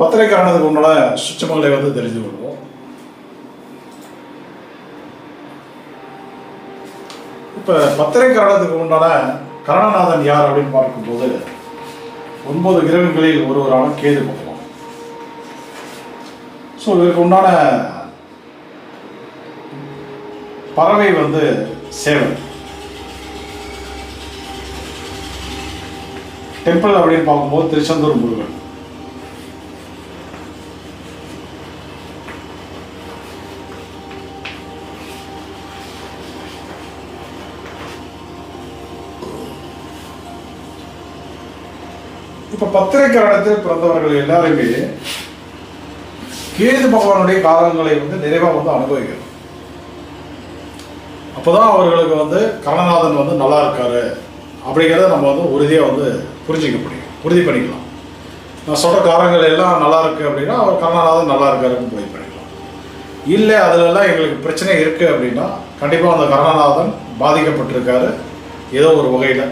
பத்திரிகைக்காரனுக்கு உண்டான சுச்சமங்களை வந்து தெரிந்து கொள்வோம் இப்போ பத்திரிகைக்காரனுக்கு உண்டான கரணநாதன் யார் அப்படின்னு பார்க்கும்போது ஒன்பது கிரகங்களில் ஒருவரான கேது பகவான். ஸோ இதற்கு உண்டான பறவை வந்து சேவல். டெம்பிள் அப்படின்னு பார்க்கும்போது திருச்செந்தூர் முருகன். இப்ப பத்திரிகரணத்தில் பிறந்தவர்கள் எல்லாருமே கேது பகவானுடைய காலங்களை வந்து நிறைவாக வந்து அனுபவிக்கணும். அப்போதான் அவர்களுக்கு வந்து கரணநாதன் வந்து நல்லா இருக்காரு அப்படிங்கிறத நம்ம வந்து உறுதியாக வந்து புரிஞ்சிக்க முடியும். உறுதி பண்ணிக்கலாம். நான் சொல்கிற காரங்கள் எல்லாம் நல்லா இருக்கு அப்படின்னா அவர் கரணநாதன் நல்லா இருக்காருன்னு உறுதி பண்ணிக்கலாம். இல்லை அதிலெல்லாம் எங்களுக்கு பிரச்சனை இருக்குது அப்படின்னா கண்டிப்பாக அந்த கரணநாதன் பாதிக்கப்பட்டிருக்காரு. ஏதோ ஒரு வகையில்.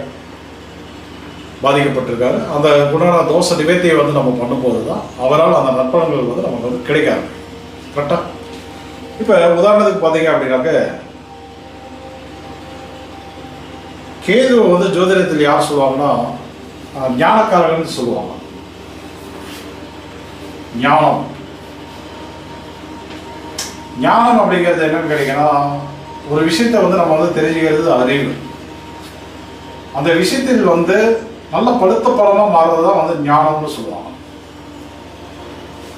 பாதிக்கப்பட்டிருக்காரு. அந்த குணான தோஷ நிவர்த்தியை வந்து நம்ம பண்ணும்போது தான் அவரால் அந்த நற்பலன்கள் வந்து நமக்கு வந்து கிடைக்காது கரெக்டாக இப்போ உதாரணத்துக்கு பார்த்தீங்க அப்படின்னாக்க கேதுவை வந்து ஜோதிடத்தில் யார் சொல்லுவாங்கன்னா ஞானக்காரர்கள்னு சொல்லுவாங்க. ஞானம். ஞானம் அப்படிங்கிறது என்னன்னு கேட்டீங்கன்னா ஒரு விஷயத்தை வந்து நம்ம வந்து தெரிஞ்சுக்கிறது அறிவு அந்த விஷயத்தில் வந்து நல்ல பழுத்த பழமாக மாறுறது தான் வந்து ஞானம்னு சொல்லுவாங்க.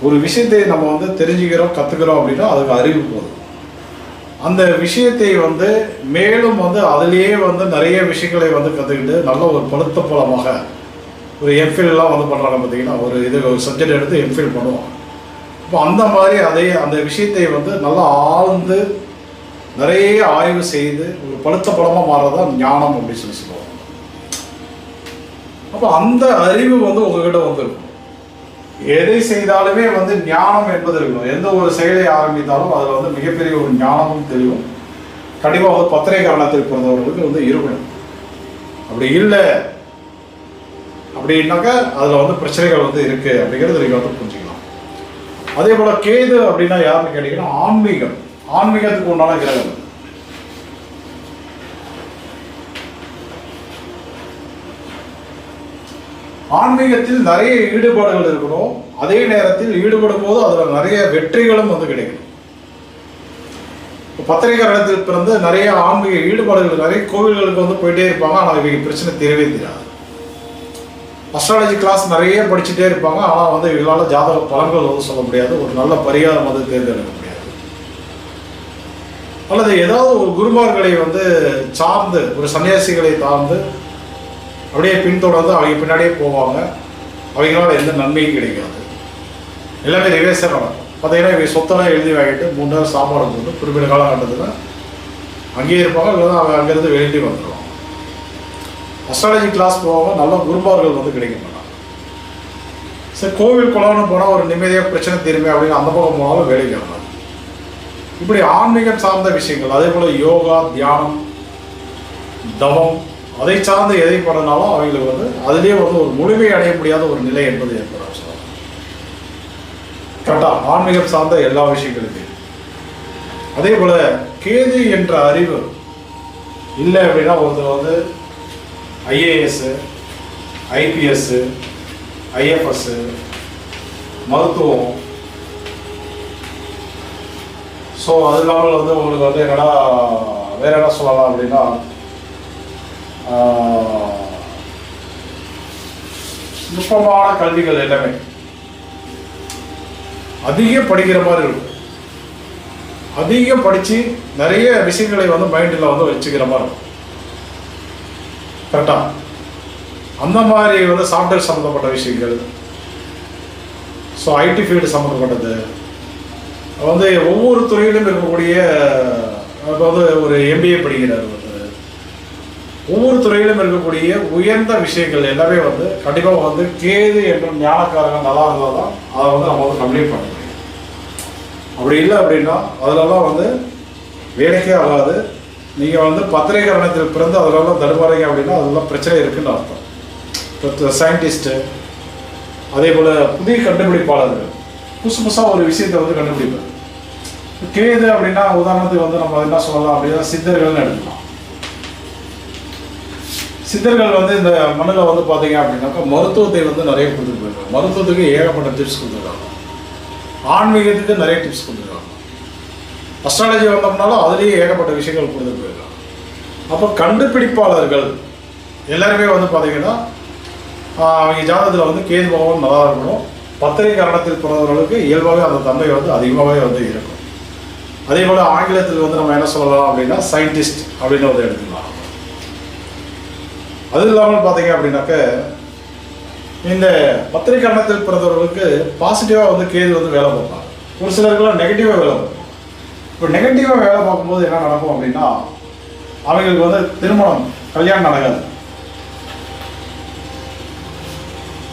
ஒரு விஷயத்தை நம்ம வந்து தெரிஞ்சுக்கிறோம் கற்றுக்கிறோம் அப்படின்னா அதுக்கு அறிவு போதும். அந்த விஷயத்தை வந்து மேலும் வந்து அதிலேயே வந்து நிறைய விஷயங்களை வந்து கற்றுக்கிட்டு நல்ல ஒரு பழுத்த பழமாக ஒரு எஃபில்லாம் வந்து பண்ணுறாங்க பார்த்தீங்கன்னா ஒரு இது ஒரு சப்ஜெக்ட் எடுத்து எம்ஃபில் பண்ணுவாங்க. இப்போ அந்த மாதிரி அதே அந்த விஷயத்தை வந்து நல்லா ஆழ்ந்து நிறைய ஆய்வு செய்து ஒரு பழுத்த பழமாக மாறுறதா ஞானம் அப்படின்னு சொல்லி சொல்லுவாங்க. அப்போ அந்த அறிவு வந்து உங்ககிட்ட வந்துருக்கும். எதை செய்தாலுமே வந்து ஞானம் என்பது இருக்கணும் எந்த ஒரு செயலை ஆரம்பித்தாலும் அதில் வந்து மிகப்பெரிய ஒரு ஞானமும் தெளிவும். கண்டிப்பாக வந்து பத்திரை பிறந்தவர்களுக்கு வந்து இருக்கணும். அப்படி இல்லை அப்படின்னாக்கா அதில் வந்து பிரச்சனைகள் வந்து இருக்குது அப்படிங்கிறது நீங்கள் வந்து புரிஞ்சுக்கலாம். அதே போல் கேது அப்படின்னா யாருன்னு கேட்டீங்கன்னா ஆன்மீகம். ஆன்மீகத்துக்கு உண்டான கிரகம். ஆன்மீகத்தில் நிறைய ஈடுபாடுகள் இருக்கணும். அதே நேரத்தில் ஈடுபடும் போது அதில் நிறைய வெற்றிகளும் வந்து கிடைக்கும். இப்போ பத்திரிகையாளத்தில் பிறந்து நிறைய ஆன்மீக ஈடுபாடுகள் நிறைய கோவில்களுக்கு வந்து போயிட்டே இருப்பாங்க. ஆனால் இவங்க பிரச்சனை தெரியவே தெரியாது. அஸ்ட்ராலஜி கிளாஸ் நிறைய படிச்சுட்டே இருப்பாங்க. ஆனால் வந்து இவங்களால ஜாதக பலன்கள் வந்து சொல்ல முடியாது. ஒரு நல்ல பரிகாரம் வந்து தேர்ந்தெடுக்க முடியாது. அல்லது ஏதாவது ஒரு குருமார்களை வந்து சார்ந்து ஒரு சன்னியாசிகளை சார்ந்து அப்படியே பின்தொடர்ந்து அவங்க பின்னாடியே போவாங்க. அவங்களால எந்த நன்மையும் கிடைக்காது. எல்லாமே ரிவேஸாக நடக்கும். பார்த்தீங்கன்னா இவங்க சொத்தெல்லாம் எழுதி வாங்கிட்டு மூணு நேரம் சாப்பாடு போட்டு குறிப்பிட்ட காலகட்டத்தில் அங்கேயே இருப்பாங்க இல்லைன்னா அவங்க அங்கேருந்து வெளியிட்டு வந்துடுவாங்க அஸ்ட்ராலஜி கிளாஸ் போவாங்க நல்ல குருமார்கள் வந்து கிடைக்க மாட்டாங்க சரி கோவில் குளம்னு போனால் ஒரு நிம்மதியாக பிரச்சனை தீருமே அப்படின்னு அந்த பக்கம் போனாலும் வேலைக்கு வராது. இப்படி ஆன்மீகம் சார்ந்த விஷயங்கள் அதே போல் யோகா தியானம் தவம் அதை சார்ந்து எதை பண்ணனாலும் அவங்களுக்கு வந்து அதுலேயே வந்து ஒரு முழுமை அடைய முடியாத ஒரு நிலை என்பது ஏற்படும் சார் கரெக்டாக ஆன்மீகம் சார்ந்த எல்லா விஷயங்களுக்கும் அதே போல கேது என்ற அறிவு இல்லை அப்படின்னா ஒருத்தர் வந்து ஐஏஎஸ் ஐபிஎஸ் ஐஎஃப்எஸ் மருத்துவம். ஸோ அது இல்லாமல் வந்து உங்களுக்கு வந்து என்னடா வேற என்ன சொல்லலாம் அப்படின்னா நுட்பமான கல்விகள் எல்லாமே. அதிகம் படிக்கிற மாதிரி இருக்கும். அதிகம் படித்து நிறைய விஷயங்களை வந்து மைண்டில் வந்து வச்சுக்கிற மாதிரி இருக்கும். கரெக்டாக அந்த மாதிரி வந்து சாஃப்ட்வேர் சம்மந்தப்பட்ட விஷயங்கள். ஸோ ஐடி ஃபீல்டு சம்மந்தப்பட்டது வந்து ஒவ்வொரு துறையிலும் இருக்கக்கூடிய இப்போ வந்து ஒரு எம்பிஏ படிக்கிறார் ஒவ்வொரு துறையிலும் இருக்கக்கூடிய உயர்ந்த விஷயங்கள் எல்லாமே வந்து கண்டிப்பாக வந்து கேது என்ற ஞானக்காரங்க நல்லா இருந்தால் தான் அதை வந்து நம்ம வந்து கம்ப்ளீட் பண்ண முடியும். அப்படி இல்லை அப்படின்னா அதிலலாம் வந்து வேலைக்கே ஆகாது. நீங்கள் வந்து பத்திரிகரணத்தில் பிறந்து அதிலலாம் தடுமாறீங்க அப்படின்னா அதெல்லாம் பிரச்சனை இருக்குன்னு அர்த்தம். இப்போ சயின்டிஸ்ட்டு அதே போல் புதிய கண்டுபிடிப்பாளர்கள் புதுசு புதுசாக ஒரு விஷயத்தை வந்து கண்டுபிடிப்பார் கேது அப்படின்னா உதாரணத்துக்கு வந்து நம்ம என்ன சொல்லலாம் அப்படின்னா சித்தர்கள்னு எடுக்கலாம் சித்தர்கள் வந்து இந்த மண்ணில் வந்து பார்த்தீங்க அப்படின்னாக்கா மருத்துவத்தை வந்து நிறைய கொடுத்துட்டு போயிருக்காங்க. மருத்துவத்துக்கு ஏகப்பட்ட டிப்ஸ் கொடுத்துருக்காங்க. ஆன்மீகத்துக்கு நிறைய டிப்ஸ் கொடுத்துருக்காங்க. அஸ்ட்ராலஜி வந்தோம்னாலும் அதுலேயே ஏகப்பட்ட விஷயங்கள் கொடுத்துட்டு போயிருக்காங்க. அப்போ கண்டுபிடிப்பாளர்கள் எல்லாருமே வந்து பார்த்தீங்கன்னா அவங்க ஜாதகத்தில் வந்து கேது பகவான் நல்லா இருக்கணும். பத்திரை கரணத்தில் பிறந்தவர்களுக்கு இயல்பாகவே அந்த தன்மை வந்து அதிகமாகவே வந்து இருக்கும். அதே போல் ஆங்கிலத்தில் வந்து நம்ம என்ன சொல்லலாம் அப்படின்னா சயின்டிஸ்ட் அப்படின்னு வந்து எடுத்துக்கலாம் அது இல்லாமல் பார்த்தீங்க அப்படின்னாக்க இந்த பத்திரிகை கரணத்தில் பிறந்தவர்களுக்கு பாசிட்டிவாக வந்து கேது வந்து வேலை பார்ப்பாங்க. ஒரு சிலருக்குலாம் நெகட்டிவாக வேலை பார்ப்பாங்க. இப்போ நெகட்டிவாக வேலை பார்க்கும்போது என்ன நடக்கும் அப்படின்னா அவங்களுக்கு வந்து திருமணம் கல்யாணம் நடக்காது.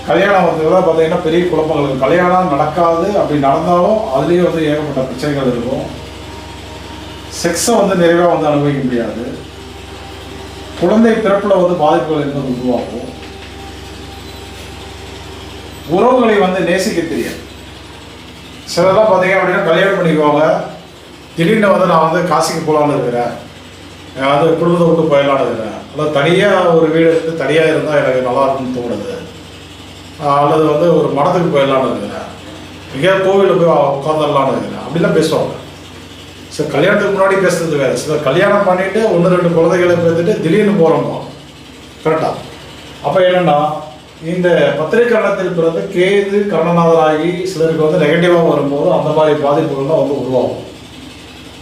கல்யாணம் வந்து பார்த்தீங்கன்னா பெரிய குழப்பங்கள் இருக்கும். கல்யாணம் நடக்காது அப்படி நடந்தாலும் அதுலேயும் வந்து ஏகப்பட்ட பிரச்சனைகள் இருக்கும். செக்ஸை வந்து நிறைவாக வந்து அனுபவிக்க முடியாது. குழந்தை பிறப்பில் வந்து பாதிப்புகள் என்பது உருவாகும். உறவுகளை வந்து நேசிக்க தெரியாது. சிலர்லாம் பார்த்தீங்க அப்படின்னா கல்யாணம் பண்ணிக்குவாங்க. திடீர்னு வந்து நான் வந்து காசிக்கு போகலான்னு இருக்கிறேன். அது குடும்பத்தை விட்டு போயிடலான்னு இருக்கிறேன். அதாவது தனியாக ஒரு வீடு எடுத்து தனியாக இருந்தால் எனக்கு நல்லா இருக்கும்னு தோணுது. அல்லது வந்து ஒரு மடத்துக்கு போயிடலான்னு இருக்கிறேன். எங்கேயாவது கோவிலில் போய் உட்காந்துடலான்னு இருக்கிறேன். அப்படிலாம் பேசுவாங்க. சார் கல்யாணத்துக்கு முன்னாடி பேசுறது வேறு. சில கல்யாணம் பண்ணிட்டு ஒன்று ரெண்டு குழந்தைகளை பேர்த்துட்டு திடீர்னு போகிறோமா கரெக்டாக அப்போ என்னென்னா இந்த பத்திரிகரணத்தில் பிறந்து கேது கரணநாதராகி சிலருக்கு வந்து நெகட்டிவாக வரும்போது அந்த மாதிரி பாதிப்புகள்லாம் வந்து உருவாகும்.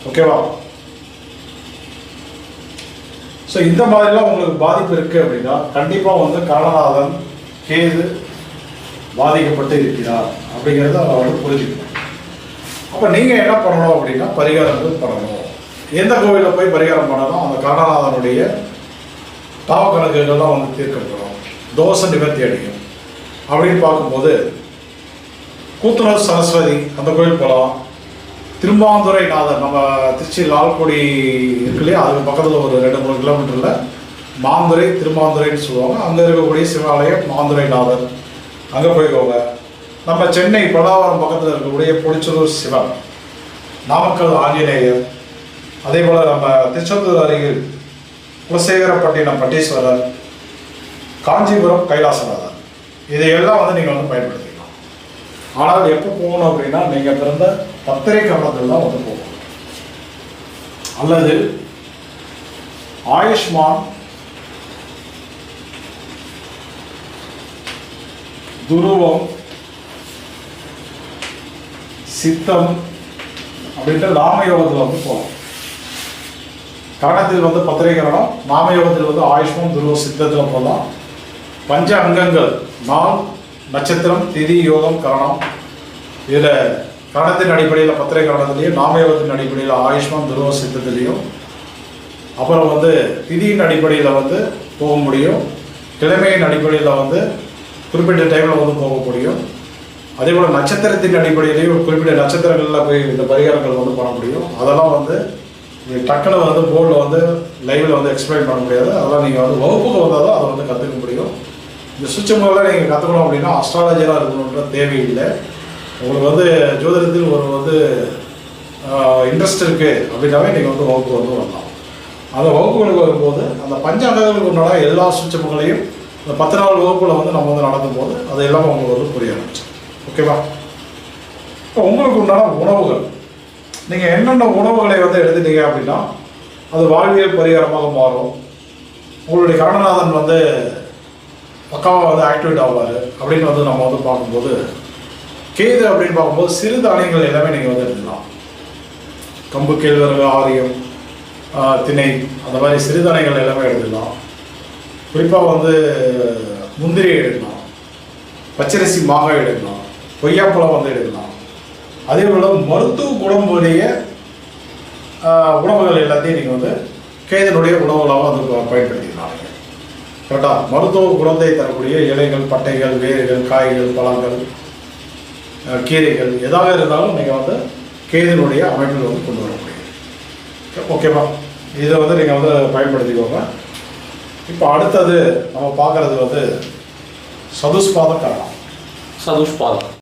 ஓகேவா ஸோ இந்த மாதிரிலாம் உங்களுக்கு பாதிப்பு இருக்குது அப்படின்னா கண்டிப்பாக வந்து கரணநாதன் கேது பாதிக்கப்பட்டு இருக்கிறார் அப்படிங்கிறத அவர் வந்து புரிஞ்சுக்கணும். அப்போ நீங்கள் என்ன பண்ணணும் அப்படின்னா பரிகாரங்கள் பண்ணணும். எந்த கோவிலில் போய் பரிகாரம் பண்ணணும் அந்த கருணாநாதனுடைய பாவ கணக்குகள்லாம் வந்து தீர்க்கப்படும். தோசை நிவர்த்தி அடிக்கும் அப்படின்னு பார்க்கும்போது கூத்தனூர் சரஸ்வதி அந்த கோயில் போகலாம் திரும்பாந்துரை நாதர் நம்ம திருச்சி லால்குடி இருக்கு இல்லையா? அதுக்கு பக்கத்தில் ஒரு ரெண்டு மூணு கிலோமீட்டரில் மாந்துரை திருமாந்துரைன்னு சொல்லுவாங்க. அங்கே இருக்கக்கூடிய சிவாலயம் மாந்துரை நாதர். அங்கே போய்க்கோங்க. நம்ம சென்னை பலாவரம் பக்கத்தில் இருக்கக்கூடிய பொடிச்சலூர் சிவன் நாமக்கல் ஆஞ்சநேயர் அதே போல் நம்ம திருச்செந்தூர் அருகில் குலசேகரப்பட்டினம் பட்டீஸ்வரர் காஞ்சிபுரம் கைலாசநாதர். இதையெல்லாம் வந்து நீங்கள் வந்து பயன்படுத்திக்கலாம். ஆனால் எப்போ போகணும் அப்படின்னா நீங்கள் பிறந்த பத்திரை கரணத்தில் தான் வந்து போகணும். அல்லது ஆயுஷ்மான் துருவம் சித்தம் அப்படின்ட்டு நாமயோகத்தில் வந்து போகலாம் கரணத்தில் வந்து பத்திரிகரணம் நாமயோகத்தில் வந்து ஆயுஷ்மம் துருவ சித்தத்தில் போகலாம் பஞ்ச அங்கங்கள் நாள் நட்சத்திரம் திதி யோகம் கரணம். இதில் கரணத்தின் அடிப்படையில் பத்திரை நாமயோகத்தின் அடிப்படையில் ஆயுஷ்மம் துருவ சித்தத்துலேயும் அப்புறம் வந்து திதியின் அடிப்படையில் வந்து போக முடியும். கிழமையின் அடிப்படையில் வந்து குறிப்பிட்ட டைமில் வந்து போக முடியும். அதே போல் நட்சத்திரத்தின் அடிப்படையிலையும் குறிப்பிட்ட நட்சத்திரங்களில் போய் இந்த பரிகாரங்கள் வந்து பண்ண முடியும். அதெல்லாம் வந்து நீங்கள் டக்குன்னு வந்து போர்டில் வந்து லைவில் வந்து எக்ஸ்பிளைன் பண்ண முடியாது. அதெல்லாம் நீங்கள் வந்து வகுப்புக்கு வந்தால் தான் அதை வந்து கற்றுக்க முடியும். இந்த சுவிட்ச் முறையில் நீங்கள் கற்றுக்கணும் அப்படின்னா அஸ்ட்ராலஜியாக இருக்கணுன்ற தேவையில்லை உங்களுக்கு வந்து ஜோதிடத்தில் ஒரு வந்து இன்ட்ரெஸ்ட் இருக்குது அப்படின்னாவே நீங்கள் வந்து வகுப்பு வந்து வரலாம். அந்த வகுப்புகளுக்கு வரும்போது அந்த பஞ்சாங்கங்களுக்கு உண்டான எல்லா சுவிட்சமுகளையும் இந்த பத்து நாள் வகுப்பில் வந்து நம்ம வந்து நடத்தும் போது அது எல்லாமே உங்களுக்கு வந்து புரிய ஆரம்பிச்சு ஓகேவா இப்போ உங்களுக்கு உண்டான உணவுகள். நீங்கள் என்னென்ன உணவுகளை வந்து எடுத்துட்டீங்க அப்படின்னா அது வாழ்வியல் பரிகாரமாக மாறும். உங்களுடைய கருணநாதன் வந்து பக்காவாக வந்து ஆக்டிவேட் ஆவார் அப்படின்னு வந்து நம்ம வந்து பார்க்கும்போது கேது அப்படின்னு பார்க்கும்போது சிறு தானியங்கள் எல்லாமே நீங்கள் வந்து எடுத்துக்கலாம். கம்பு கேழ்வரகு ஆரியம் திணை அந்த மாதிரி சிறுதானியங்கள் எல்லாமே எடுத்துக்கலாம். குறிப்பாக வந்து முந்திரி எடுக்கலாம். பச்சரிசி மாக எடுக்கலாம். கொய்யாப்பழம் வந்து எடுக்கலாம். அதே போல் மருத்துவ குணமுடைய உணவுகள் எல்லாத்தையும் நீங்கள் வந்து கைதனுடைய உணவுகளாக வந்து பயன்படுத்திக்கலாம் நீங்கள் கரெக்டாக மருத்துவ குணத்தை தரக்கூடிய இலைகள் பட்டைகள் வேர்கள் காய்கள் பழங்கள் கீரைகள் எதாக இருந்தாலும் நீங்கள் வந்து கேதனுடைய அமைப்பில் வந்து கொண்டு வர முடியும் ஓகேவா? இதை வந்து நீங்கள் வந்து பயன்படுத்திக்கோங்க. இப்போ அடுத்தது நம்ம பார்க்குறது வந்து சதுஷ்பாத கரணம். சதுஷ்பாதம்.